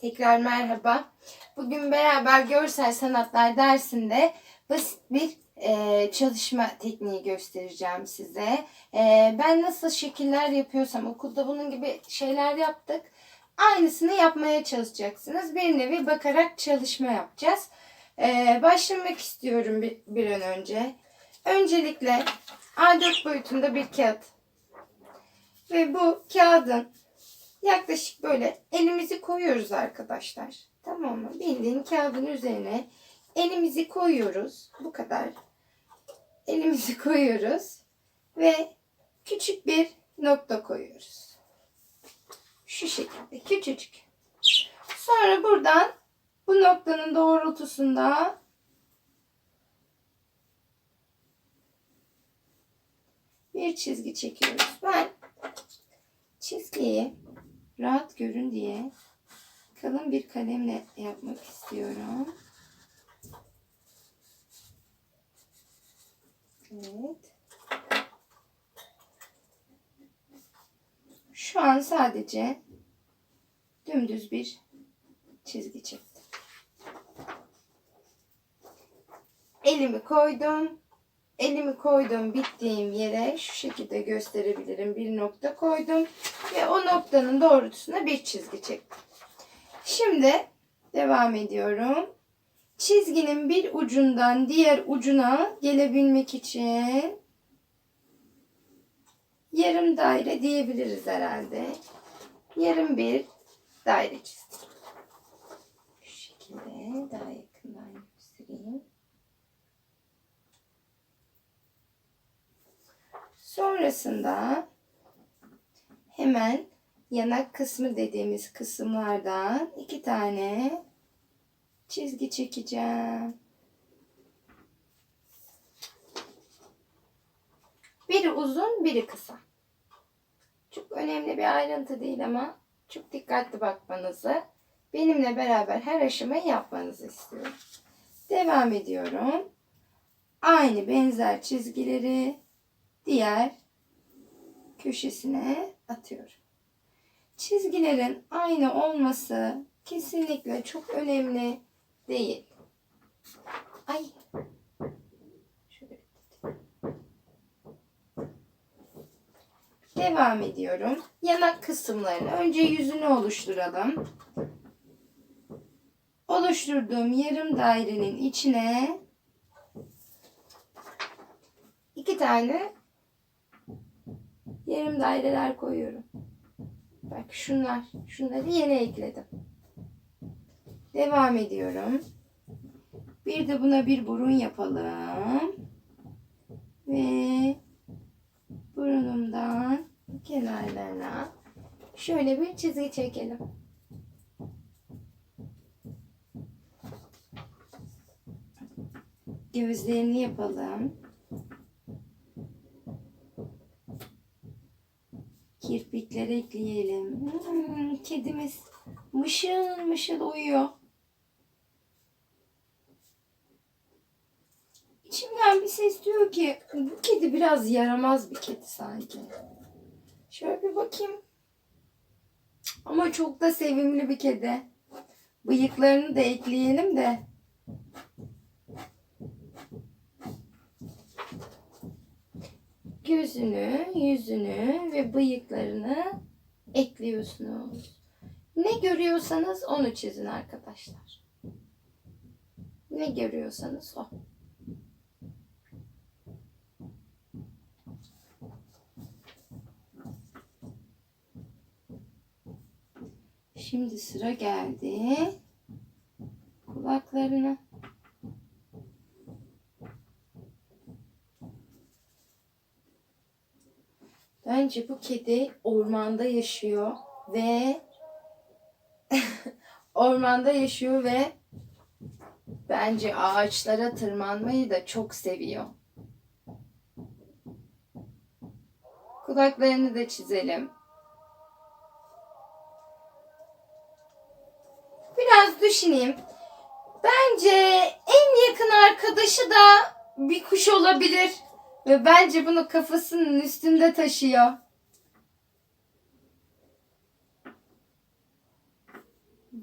Tekrar merhaba. Bugün beraber görsel sanatlar dersinde basit bir e, çalışma tekniği göstereceğim size. E, ben nasıl şekiller yapıyorsam okulda bunun gibi şeyler yaptık. Aynısını yapmaya çalışacaksınız. Bir nevi bakarak çalışma yapacağız. E, başlamak istiyorum bir, bir an önce. Öncelikle A4 boyutunda bir kağıt. Ve bu kağıdın yaklaşık böyle elimizi koyuyoruz arkadaşlar. Tamam mı? Bildiğin kağıdın üzerine elimizi koyuyoruz. Bu kadar. Elimizi koyuyoruz. Ve küçük bir nokta koyuyoruz. Şu şekilde küçücük. Sonra buradan bu noktanın doğrultusunda bir çizgi çekiyoruz. Ben çizgiyi rahat görün diye kalın bir kalemle yapmak istiyorum. Evet. Şu an sadece dümdüz bir çizgi çektim. Elimi koydum. Elimi koydum bittiğim yere şu şekilde gösterebilirim. Bir nokta koydum ve o noktanın doğrultusuna bir çizgi çektim. Şimdi devam ediyorum. Çizginin bir ucundan diğer ucuna gelebilmek için yarım daire diyebiliriz herhalde. Yarım bir daire çizdim. Şu şekilde daha yakından göstereyim. Sonrasında hemen yanak kısmı dediğimiz kısımlardan iki tane çizgi çekeceğim. Biri uzun, biri kısa. Çok önemli bir ayrıntı değil ama çok dikkatli bakmanızı, benimle beraber her aşamayı yapmanızı istiyorum. Devam ediyorum. Aynı benzer çizgileri diğer köşesine atıyorum. Çizgilerin aynı olması kesinlikle çok önemli değil. Ay. Devam ediyorum. Yanak kısımlarını önce yüzünü oluşturalım. Oluşturduğum yarım dairenin içine iki tane daireler koyuyorum. Bak şunlar. Şunları yeni ekledim. Devam ediyorum. Bir de buna bir burun yapalım. Ve burunumdan kenarlarına şöyle bir çizgi çekelim. Gözlerini yapalım. Kirpikler ekleyelim. Hmm, kedimiz mışıl mışıl uyuyor. İçimden bir ses diyor ki bu kedi biraz yaramaz bir kedi sanki. Şöyle bir bakayım. Ama çok da sevimli bir kedi. Bıyıklarını da ekleyelim de. Gözünü, yüzünü ve bıyıklarını ekliyorsunuz. Ne görüyorsanız onu çizin arkadaşlar. Ne görüyorsanız o. Şimdi sıra geldi. Kulaklarına. Bence bu kedi ormanda yaşıyor ve ormanda yaşıyor ve bence ağaçlara tırmanmayı da çok seviyor. Kulaklarını da çizelim. Biraz düşüneyim. Bence en yakın arkadaşı da bir kuş olabilir. Ve bence bunu kafasının üstünde taşıyor.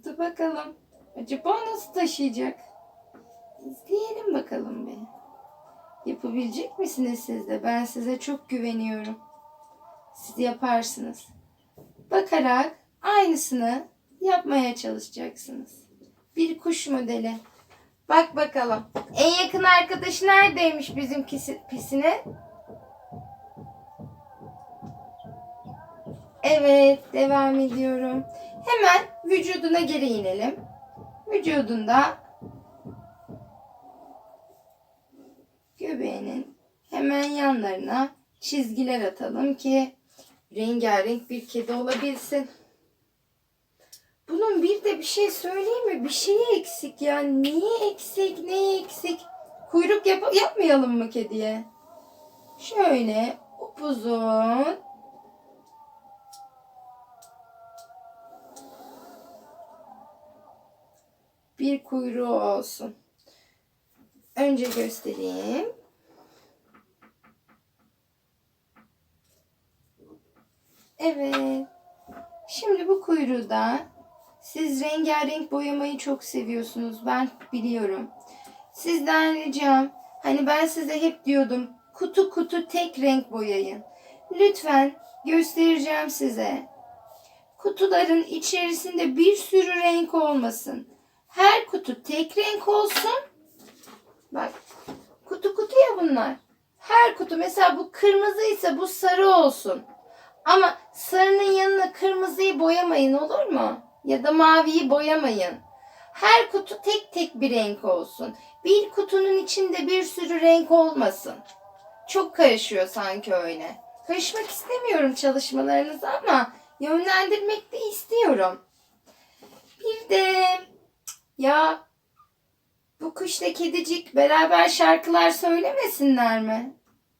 Dur bakalım. Acaba nasıl taşıyacak? İzleyelim bakalım bir. Yapabilecek misiniz siz de? Ben size çok güveniyorum. Siz yaparsınız. Bakarak aynısını yapmaya çalışacaksınız. Bir kuş modeli. Bak bakalım. En yakın arkadaşı neredeymiş bizim pisine? Evet, devam ediyorum. Hemen vücuduna geri inelim. Vücudunda göbeğinin hemen yanlarına çizgiler atalım ki rengarenk bir kedi olabilsin. Bunun bir de bir şey söyleyeyim mi? Bir şeyi eksik ya. Niye eksik? Ne eksik? Kuyruk yap yapmayalım mı kediye? Şöyle upuzun bir kuyruğu olsun. Önce göstereyim. Evet. Şimdi bu kuyruğu da siz rengarenk boyamayı çok seviyorsunuz. Ben biliyorum. Sizden ricam hani ben size hep diyordum kutu kutu tek renk boyayın. Lütfen göstereceğim size. Kutuların içerisinde bir sürü renk olmasın. Her kutu tek renk olsun. Bak kutu kutu ya bunlar. Her kutu mesela bu kırmızı ise bu sarı olsun. Ama sarının yanına kırmızıyı boyamayın olur mu? Ya da maviyi boyamayın. Her kutu tek tek bir renk olsun. Bir kutunun içinde bir sürü renk olmasın. Çok karışıyor sanki öyle. Karışmak istemiyorum çalışmalarınızı ama yönlendirmek de istiyorum. Bir de ya bu kuşla kedicik beraber şarkılar söylemesinler mi?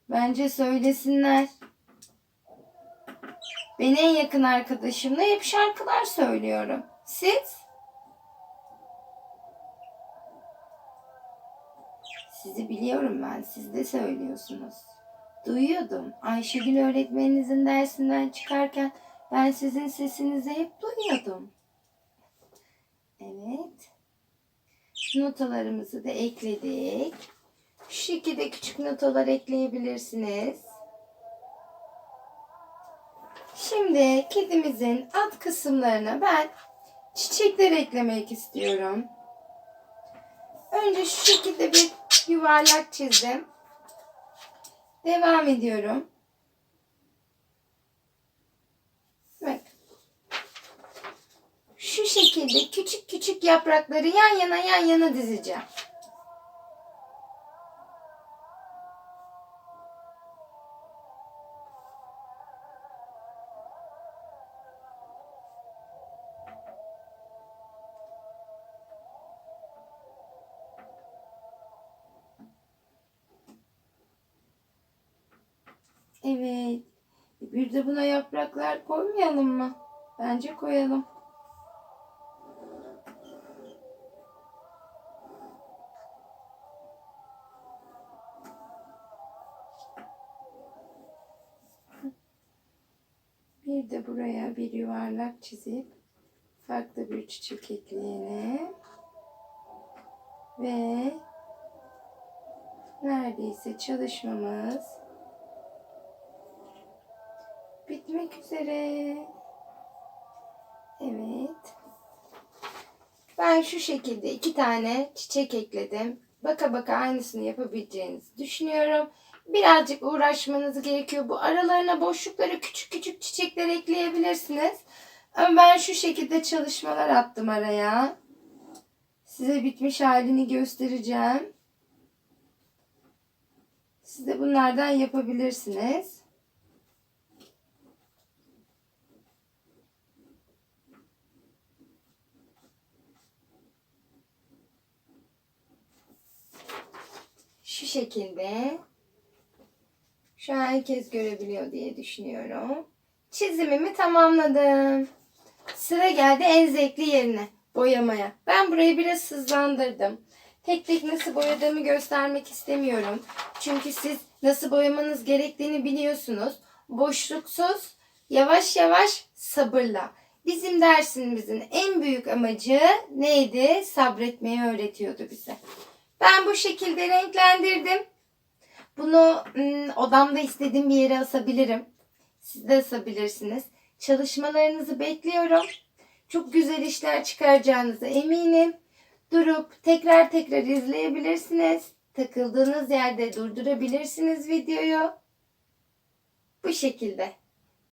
Bence söylesinler. Ben en yakın arkadaşımla hep şarkılar söylüyorum. Siz? Sizi biliyorum ben. Siz de söylüyorsunuz. Duyuyordum. Ayşegül öğretmeninizin dersinden çıkarken ben sizin sesinizi hep duyuyordum. Evet. Notalarımızı da ekledik. Şu şekilde küçük notalar ekleyebilirsiniz. Şimdi kedimizin alt kısımlarına ben çiçekler eklemek istiyorum. Önce şu şekilde bir yuvarlak çizdim. Devam ediyorum. Bak. Şu şekilde küçük küçük yaprakları yan yana yan yana dizeceğim. Evet. Bir de buna yapraklar koymayalım mı? Bence koyalım. Bir de buraya bir yuvarlak çizip farklı bir çiçek ekleyelim. Ve neredeyse çalışmamız bitmek üzere. Evet. Ben şu şekilde iki tane çiçek ekledim. Baka baka aynısını yapabileceğinizi düşünüyorum. Birazcık uğraşmanız gerekiyor. Bu aralarına boşluklara küçük küçük çiçekler ekleyebilirsiniz. Ama ben şu şekilde çalışmalar attım araya. Size bitmiş halini göstereceğim. Siz de bunlardan yapabilirsiniz. Şu şekilde. Şu an herkes görebiliyor diye düşünüyorum. Çizimimi tamamladım. Sıra geldi en zevkli yerine. Boyamaya. Ben burayı biraz hızlandırdım. Tek tek nasıl boyadığımı göstermek istemiyorum. Çünkü siz nasıl boyamanız gerektiğini biliyorsunuz. Boşluksuz, yavaş yavaş, sabırla. Bizim dersimizin en büyük amacı neydi? Sabretmeyi öğretiyordu bize. Ben bu şekilde renklendirdim. Bunu odamda istediğim bir yere asabilirim. Siz de asabilirsiniz. Çalışmalarınızı bekliyorum. Çok güzel işler çıkaracağınıza eminim. Durup tekrar tekrar izleyebilirsiniz. Takıldığınız yerde durdurabilirsiniz videoyu. Bu şekilde.